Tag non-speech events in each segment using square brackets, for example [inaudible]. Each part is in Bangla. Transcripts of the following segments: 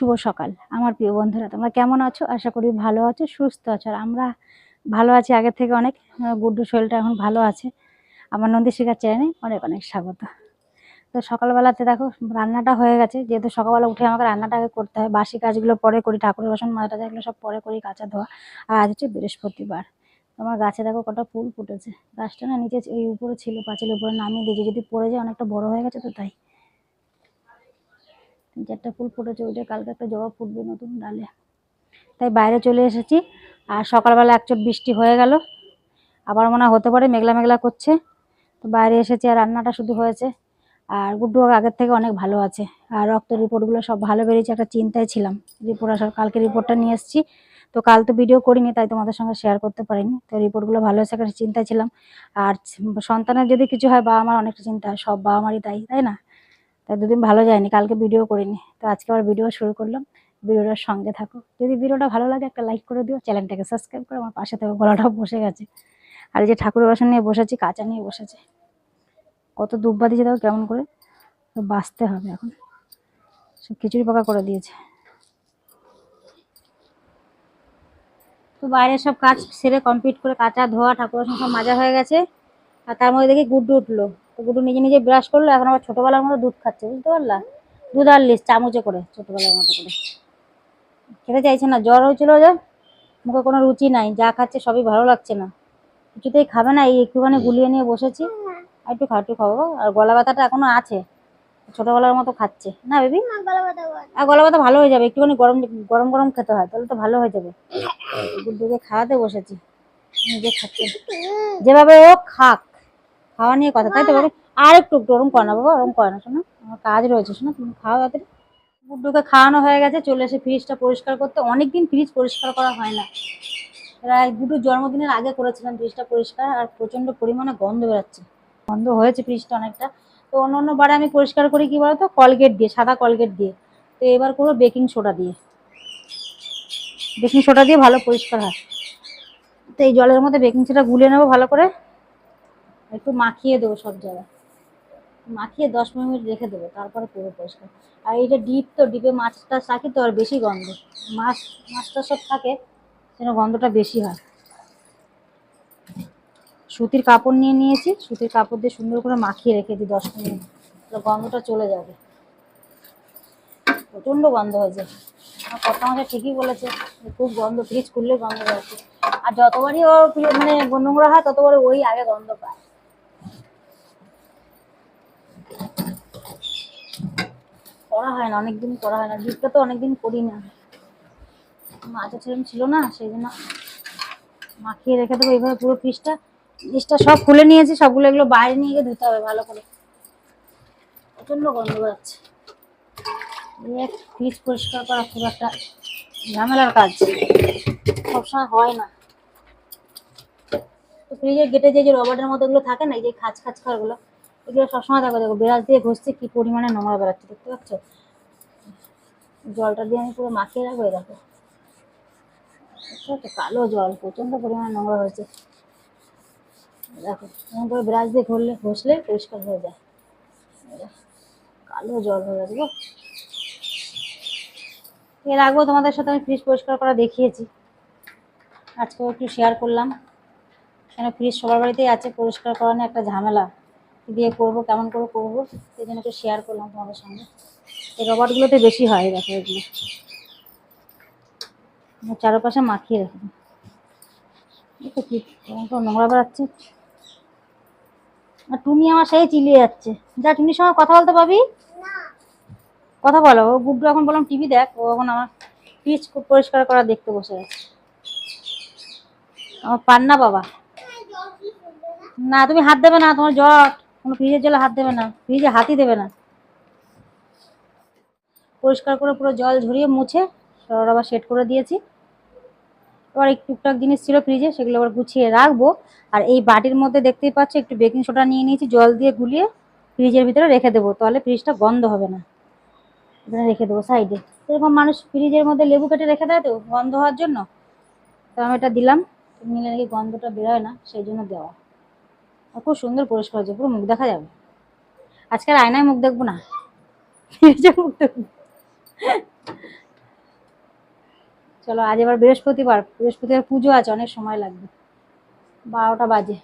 শুভ সকাল। আমার প্রিয় বন্ধুরা, তোমরা কেমন আছো? আশা করি ভালো আছো, সুস্থ আছো। আর আমরা ভালো আছি আগের থেকে অনেক। গুড্ডু শরীরটা এখন ভালো আছে। আমার নন্দী শিকার চ্যানেলে অনেক অনেক স্বাগত। তো সকালবেলাতে দেখো, রান্নাটা হয়ে গেছে। যেহেতু সকালবেলা উঠে আমাকে রান্নাটা আগে করতে হয়, বাসি কাজগুলো পরে করি, ঠাকুরের বাসন টাজা এগুলো সব পরে করি, কাঁচা ধোয়া। আর আজ হচ্ছে বৃহস্পতিবার। আমার গাছে দেখো কটা ফুল ফুটেছে। গাছটা না নিচে এই উপরে ছিল, পাঁচিলের উপরে নামিয়ে দিয়েছে। যদি পড়ে যায় অনেকটা বড় হয়ে গেছে তো তাই। তিন চারটা ফুল ফুটেছে, ওইটা কালকে একটা জবা ফুটবে নতুন ডালে। তাই বাইরে চলে এসেছি, আর সকালবেলা একচোট বৃষ্টি হয়ে গেল। আবার মনে হতে পারে মেঘলা মেঘলা করছে। তো বাইরে এসেছি, আর রান্নাটা শুধু হয়েছে। আর গুড্ডু আগের থেকে অনেক ভালো আছে। আর রক্ত রিপোর্টগুলো সব ভালো বেরিয়েছে, একটা চিন্তায় ছিলাম। রিপোর্ট আসার, কালকে রিপোর্টটা নিয়ে এসেছি। তো কাল তো ভিডিও করিনি, তাই তোমাদের সঙ্গে শেয়ার করতে পারিনি। তো রিপোর্টগুলো ভালো হয়েছে, একটা চিন্তায় ছিলাম। আর সন্তানের যদি কিছু হয় বাবা আমার অনেকটা চিন্তা সব বাবা মারই তাই তাই না? দুদিন ভালো যায়নি, কালকে ভিডিও করিনি। তো আজকে আবার ভিডিও শুরু করলাম। ভিডিওটার সঙ্গে থাকো। যদি ভিডিওটা ভালো লাগে, একটা লাইক করে দিও। চ্যানেলটাকে সাবস্ক্রাইব করে আমার পাশে থেকে। গলাটাও বসে গেছে। আর এই যে ঠাকুরের বাসন নিয়ে বসেছি, কাঁচা নিয়ে বসেছে। কত দুব্বা দিয়েছে দেখো কেমন করে। তো বাঁচতে হবে এখন। সব খিচুড়ি পাকা করে দিয়েছে। তো বাইরে সব কাজ সেরে কমপ্লিট করে কাঁচা ধোয়া ঠাকুর সব মাজা হয়ে গেছে। আর তার মধ্যে দেখি গুড্ডু উঠল। তো গুড্ডু নিজে নিজে ব্রাশ করল এখন আবার ছোটোবেলার মতো দুধ খাচ্ছে বুঝতে পারলা? দুধ আর লিস চামচে করে ছোটোবেলার মতো করে। খেতে চাইছে না জ্বর হয়েছিল যে মুখে কোনো রুচি নাই যা খাচ্ছে সবই ভালো লাগছে না। কিছুতেই খাবে না এই একটুখানি গুলিয়ে নিয়ে বসেছি আর একটু একটু খাব আর গলা ব্যথাটা এখনও আছে ছোটোবেলার মতো খাচ্ছে। না বেবি? আর গলা ব্যথা ভালো হয়ে যাবে একটুখানি গরম গরম গরম খেতে হয় তাহলে তো ভালো হয়ে যাবে। [coughs] গুড্ডুকে খাওয়াতে বসেছি নিজে খাচ্ছে। যেভাবে ও খাক। খাওয়া নিয়ে কথা। তাই তো বাবা আর একটু একটু ওরম করে না বাবা ওরম করে না শোনো। আমার কাজ রয়েছে শোনো তুমি খাওয়া তাড়াতাড়ি। গুড্ডুকে খাওয়ানো হয়ে গেছে চলে এসে ফ্রিজটা পরিষ্কার করতে। অনেকদিন ফ্রিজ পরিষ্কার করা হয় না। প্রায় গুড্ডুর জন্মদিনের আগে করেছিলাম ফ্রিজটা পরিষ্কার আর প্রচণ্ড পরিমাণে গন্ধ বেরোচ্ছে। গন্ধ হয়েছে ফ্রিজটা অনেকটা। তো অন্য অন্য বারে আমি পরিষ্কার করি কি বলতো? কলগেট দিয়ে সাদা কলগেট দিয়ে। তো এবার করব বেকিং সোডা দিয়ে। বেকিং সোডা দিয়ে ভালো পরিষ্কার হয়। তো এই জলের মধ্যে বেকিং সোডা গুলে নেব ভালো করে। একটু মাখিয়ে দেবো সব জায়গায়। মাখিয়ে দশ মিনিট রেখে দেবো, তারপরে পুরো পরিষ্কার। আর এইটা ডিপ তো, ডিপে মাছ টাছ রাখি তো, আর বেশি গন্ধ। মাছ, মাছটা সব থাকে, যেন গন্ধটা বেশি হয়। সুতির কাপড় নিয়ে নিয়েছি, সুতির কাপড় দিয়ে সুন্দর করে মাখিয়ে রেখে দিই দশ মিনিট। গন্ধটা চলে যাবে। প্রচণ্ড গন্ধ হয়েছে। আমার কর্তা মাসে ঠিকই বলেছে, খুব গন্ধ, ফ্রিজ খুললে গন্ধ বেরোচ্ছে। আর যতবারই ও মানে নোংরা হয়, ততবারই ওই আগে গন্ধ পায়। করা হয় না, অনেকদিন করা হয় না। ডিপটা তো অনেকদিন করি না মাছ ছেলেম ছিল না, সেই জন্য মাখিয়ে রেখে দেবো। এইভাবে পুরো ফ্রিজটা ফ্রিজটা সব খুলে নিয়েছি, সবগুলো এগুলো বাইরে নিয়ে গিয়ে ধুতে হবে ভালো করে। প্রচণ্ড গন্ধ বেরোচ্ছে। ফ্রিজ পরিষ্কার করা খুব একটা ঝামেলার কাজ। সবসময় হয় না। তো ফ্রিজের গেটে যে যে রবারের মতো এগুলো থাকে না, এই যে খাঁচ খাঁচ খারগুলো এগুলো সবসময় থাকবে, দেখো বিরাজ দিয়ে ঘষছে, কি পরিমাণে নোংরা বেরোচ্ছে দেখতে পাচ্ছ? জলটা দিয়ে আমি পুরো মাখিয়ে রাখব দেখো। কালো জল, প্রচণ্ড পরিমাণে নোংরা হয়েছে। দেখো, এরকম করে ব্রাশ দিয়ে ঘুরলে ঘষলে পরিষ্কার হয়ে যায়। কালো জল হয়ে গো। এর আগেও তোমাদের সাথে আমি ফ্রিজ পরিষ্কার করা দেখিয়েছি। আজকেও একটু শেয়ার করলাম। কেন ফ্রিজ সবার বাড়িতেই আছে, পরিষ্কার করা নিয়ে একটা ঝামেলা। দিয়ে করব কেমন করে করব সেই জন্য একটু শেয়ার করলাম তোমাদের সঙ্গে। এই রবারগুলোতে বেশি হয় দেখো এগুলো। চারপাশে মাখিয়ে রেখে। দিই। দেখো কি নোংরা বেড়াচ্ছে। আর টুনি আমার সেই চিলিয়ে যাচ্ছে। যা টুনির সঙ্গে কথা বলতে পাবি কথা বলো ও গুড্ডু এখন বললাম টিভি দেখ ও এখন আমার পিচ পরিষ্কার করা দেখতে বসে গেছে আমার পান্না বাবা। না তুমি হাত দেবে না তোমার জ্বর। কোনো ফ্রিজের জলে হাত দেবে না, ফ্রিজে হাতই দেবে না। পরিষ্কার করে পুরো জল ঝরিয়ে মুছে আবার সেট করে দিয়েছি। এবার একটু টুকটাক জিনিস ছিল ফ্রিজে, সেগুলো আবার গুছিয়ে রাখব। আর এই বাটির মধ্যে দেখতেই পাচ্ছ, একটু বেকিং সোডা নিয়ে নিয়েছি, জল দিয়ে গুলিয়ে ফ্রিজের ভিতরে রেখে দেবো, তাহলে ফ্রিজটা গন্ধ হবে না। এখানে রেখে দেবো সাইডে। এরকম মানুষ ফ্রিজের মধ্যে লেবু কেটে রেখে দেয় তো, গন্ধ হওয়ার জন্য। তো আমি এটা দিলাম নিলে নাকি গন্ধটা বেরোয় না, সেই জন্য দেওয়া। খুব সুন্দর পরিষ্কার হয়েছে, পুরো মুখ দেখা যাবে। আজকাল আয়নায় মুখ দেখব না। মুখ দেখব। চলো, আজ এবার বৃহস্পতিবার বৃহস্পতিবার পুজো আছে, অনেক সময় লাগবে। বারোটা বাজে।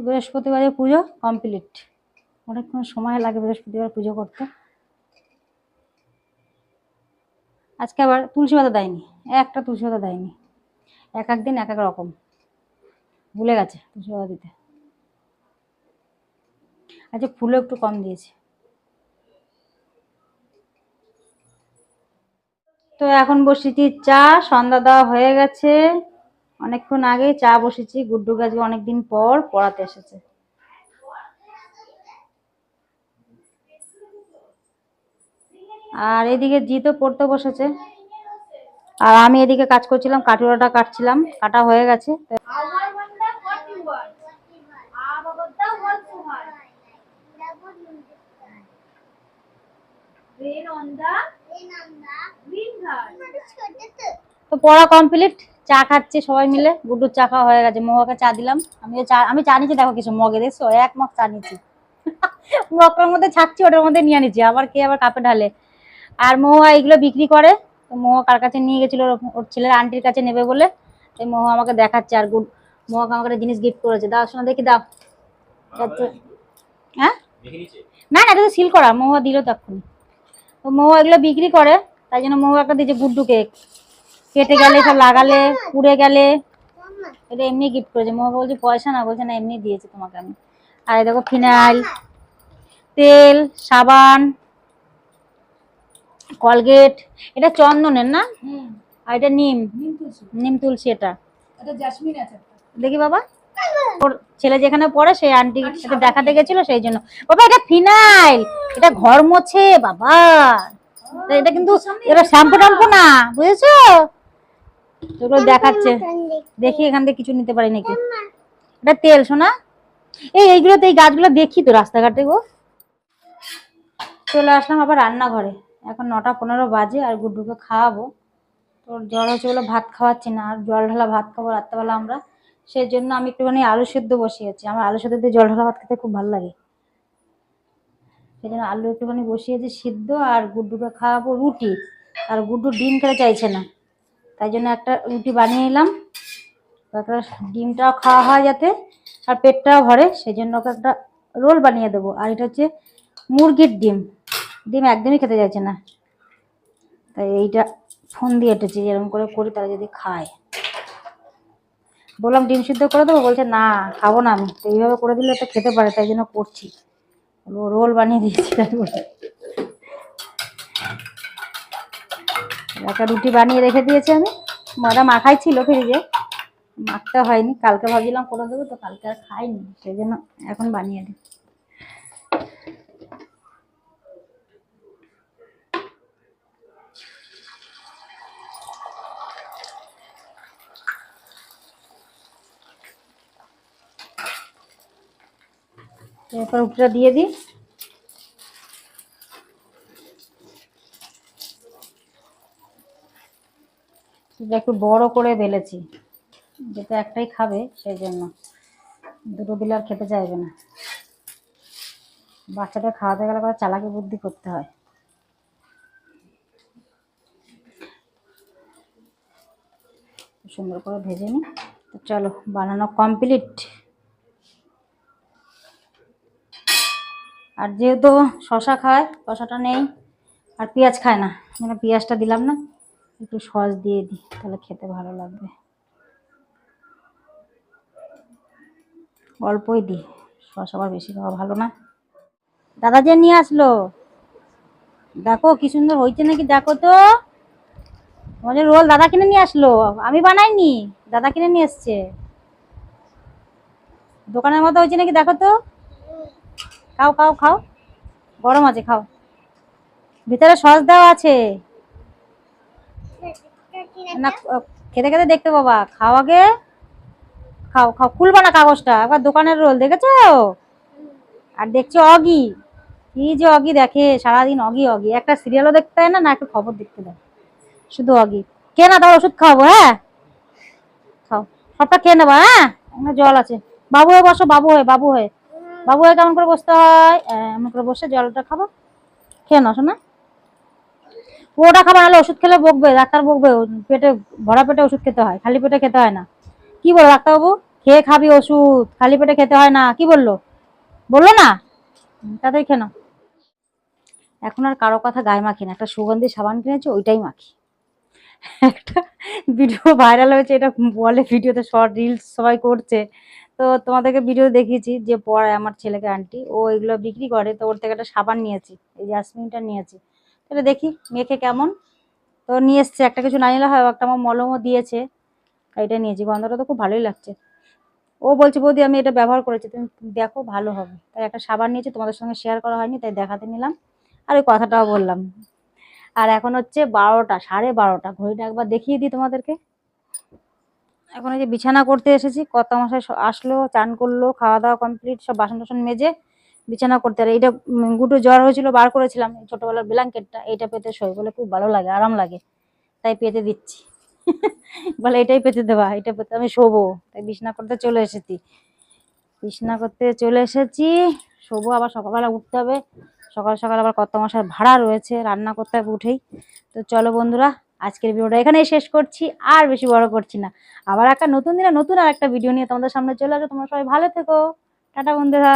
তো বৃহস্পতিবারে পুজো কমপ্লিট। অনেকক্ষণ সময় লাগে বৃহস্পতিবার পুজো করতে। আজকে আবার তুলসী পাতা দেয়নি, একটা তুলসী পাতা দেয়নি। এক এক দিন, এক এক রকম। ভুলে গেছে তুলসী পাতা দিতে। আচ্ছা ফুলও একটু কম দিয়েছে। তো এখন বসেছি চা, সন্ধ্যা দেওয়া হয়ে গেছে। অনেকক্ষণ আগে চা বসেছি গুড্ডু গাছকে অনেকদিন পর পড়াতে এসেছে। আর এদিকে জিতও পড়তে বসেছে। আর আমি এদিকে কাজ করছিলাম কাটুরাটা কাটছিলাম কাটা হয়ে গেছে। তো তো পড়া কমপ্লিট চা খাচ্ছে সবাই মিলে গুড্ডুর চা খাওয়া হয়ে গেছে। মগাকে চা দিলাম। আমিও চা আমি চা নিচ্ছি দেখো কিছু মগে দেখছ? এক মগ চা নিচ্ছি [laughs] মগের মধ্যে ছাড়ছি ওটার মধ্যে নিয়ে নিচ্ছি আবার কে আবার কাপে ঢালে। আর মহুয়া এগুলো বিক্রি করে। তো মহুয়া কার কাছে নিয়ে গেছিল? ওর ছেলের আন্টির কাছে নেবে বলে। তাই মহুয়া আমাকে দেখাচ্ছে আর গুড মহুয়াকে আমাকে একটা জিনিস গিফট করেছে। দাও শোনা দেখি দাও। হ্যাঁ? না না এটা তো সিল করা। মহুয়া দিল তখন। তো মহুয়া এগুলো বিক্রি করে। তাই জন্য মহুয়া একটা দিয়েছে গুড্ডু কেক কেটে গেলে সব লাগালে পুড়ে গেলে এটা এমনি গিফট করেছে। মহুয়া বলছে পয়সা না বলছে না এমনি দিয়েছে তোমাকে আমি। আর এই দেখো ফিনাইল তেল সাবান কলগেট এটা চন্দনের না? আর এটা নিম। নিম তুলসী। এটা। দেখি বাবা। ওর ছেলে যেখানে পড়ে সেই আন্টি সাথে দেখাতে গেছিল সেই জন্য। বাবা এটা ফিনাইল। এটা ঘর মোছে বাবা। এটা- এটা কিন্তু এটা শ্যাম্পু ট্যাম্পু না বুঝেছ? এগুলো দেখাচ্ছে। দেখি এখান থেকে কিছু নিতে পারি নাকি? এটা তেল শোনা এই এইগুলো তো এই গাছগুলো দেখি তো রাস্তাঘাটে গো। চলে আসলাম আবার রান্নাঘরে। এখন নটা পনেরো বাজে আর গুড্ডুকে খাওয়াবো। তোর জ্বর হচ্ছে বলে ভাত খাওয়াচ্ছি না। আর জল ঢালা ভাত খাব রাত্রেবেলা আমরা। সেই জন্য আমি একটুখানি আলু সেদ্ধ বসিয়েছি। আমার আলু সেদ্ধ দিয়ে জল ঢালা ভাত খেতে খুব ভালো লাগে। সেই জন্য আলু একটুখানি বসিয়েছি সিদ্ধ আর গুড্ডুকে খাওয়াবো রুটি। আর গুড্ডু ডিম খেতে চাইছে না। তাই জন্য একটা রুটি বানিয়ে নিলাম। একটা ডিমটাও খাওয়া হয় যাতে, আর পেটটাও ভরে সেই জন্য ওকে একটা রোল বানিয়ে দেবো। আর এটা হচ্ছে মুরগির ডিম। ডিম একদমই খেতে চাইছে না। তাই এইটা ফোন দিয়ে এটেছি এরকম করে করি তারা যদি খায়। বললাম ডিম সিদ্ধ করে দেবো, বলছে না, খাব না আমি। তো এইভাবে করে দিলে তো খেতে পারে, তাই জন্য করছি। রোল বানিয়ে দিয়েছি। একটা রুটি বানিয়ে রেখে দিয়েছি আমি। ময়দা মাখাই ছিল ফ্রিজে। মাখতে হয়নি, কালকে ভাবছিলাম করে দেবো তো কালকে আর খাইনি সেই জন্য এখন বানিয়ে দিই। এরপর রুটিটা দিয়ে দিই। এটা একটু বড় করে বেলেছি। যেটা একটাই খাবে, সেই জন্য। দুটো দিলে আর খেতে চাইবে না। বাচ্চাটা খাওয়াতে গেলে পরে চালাকি বুদ্ধি করতে হয়। সুন্দর করে ভেজে নিই। তো চলো, বানানো কমপ্লিট আর যেহেতু শশা খায় শশাটা নেই, আর পেঁয়াজ খায় না। মানে পেঁয়াজটা দিলাম না। একটু সস দিয়ে দিই তাহলে খেতে ভালো লাগবে। অল্পই দিই সস আবার বেশি খাওয়া ভালো না। দাদা যে নিয়ে আসলো। দেখো কি সুন্দর হয়েছে নাকি, দেখো তো। জন্য রোল দাদা কিনে নিয়ে আসলো, আমি বানাইনি, দাদা কিনে নিয়ে এসছে। দোকানের মতো হয়েছে নাকি, দেখো তো। খাও খাও খাও। গরম আছে, খাও। ভিতরে সস দেওয়া আছে। না খেতে খেতে দেখতে বাবা, খাও আগে। খাও খাও, খুলবা না কাগজটা, একবার দোকানের রোল, দেখেছ? আর দেখছ অগি? কি যে অগি দেখে, সারাদিন অগি অগি। একটা সিরিয়ালও দেখতে হয় না না একটা খবর দেখতে দেয় শুধু অগি। কে না তাও ওষুধ খাওয়াবো হ্যাঁ? খাও। সবটা খেয়ে নেব হ্যাঁ? জল আছে। বাবু হয়ে বসো, বাবু হয়ে বাবু হয়ে। বাবু হয়ে কেমন করে বসতে হয়? এমন করে বসে জলটা খাব। খেয়ে নাও, শোনা। পুরোটা খাবার নাহলে ওষুধ খেলে বকবে, ডাক্তার বকবে, পেটে, ভরা পেটে ওষুধ খেতে হয়, খালি পেটে খেতে হয় না। কি বলো ডাক্তারবাবু? খেয়ে খাবি ওষুধ, খালি পেটে খেতে হয় না, কি বলল? বলল না? খেয়ে নাও। এখন আর কারও কথা গায়ে মাখি না, একটা সুগন্ধি সাবান কিনেছি, ওইটাই মাখি। একটা ভিডিও ভাইরাল হয়েছে, এটা বলে ভিডিওতে শর্ট রিলস সবাই করছে। তো তোমাদেরকে ভিডিও দেখিয়েছি যে পড়ায় আমার ছেলেকে আন্টি ও এগুলো বিক্রি করে, তো ওর থেকে একটা সাবান নিয়েছি, এই জাসমিনটা নিয়েছি। এটা দেখি মেখে কেমন? তো নিয়ে এসছে, একটা কিছু না নিলে হয়, একটা আমার মলমও দিয়েছে। এটা নিয়েছি, গন্ধটা তো খুব ভালোই লাগছে। ও বলছে, বৌদি, আমি এটা ব্যবহার করেছি, তুমি দেখো, ভালো হবে। তাই একটা সাবান নিয়েছি, তোমাদের সঙ্গে শেয়ার করা হয়নি, তাই দেখাতে নিলাম। আর ওই কথাটাও বললাম। আর এখন হচ্ছে বারোটা, সাড়ে বারোটা। ঘড়িটা একবার দেখিয়ে দিই তোমাদেরকে। এখন এই যে বিছানা করতে এসেছি, কত মাসে আসলো, চান করল, খাওয়া দাওয়া কমপ্লিট, সব বাসন টাসন মেজে বিছানা করতে আর এইটা গুটু জ্বর হয়েছিল, বার করেছিলাম। ছোটবেলার ব্ল্যাঙ্কেটটা, এইটা পেতে শোয় বলে খুব ভালো লাগে, আরাম লাগে। তাই পেতে দিচ্ছি। [laughs] বলে এটাই পেতে দেবা, এটা পেতে আমি শোবো। তাই বিছানা করতে চলে এসেছি। বিছানা করতে চলে এসেছি, শোবো, আবার সকালবেলা উঠতে হবে। সকাল সকাল আবার কত মাসের ভাড়া রয়েছে, রান্না করতে হবে উঠেই। তো চলো বন্ধুরা, আজকের ভিডিওটা এখানেই শেষ করছি, আর বেশি বড় করছি না। আবার একটা নতুন দিনে নতুন আর একটা ভিডিও নিয়ে তোমাদের সামনে চলে আসো তোমরা সবাই ভালো থেকো। টাটা বন্ধুরা।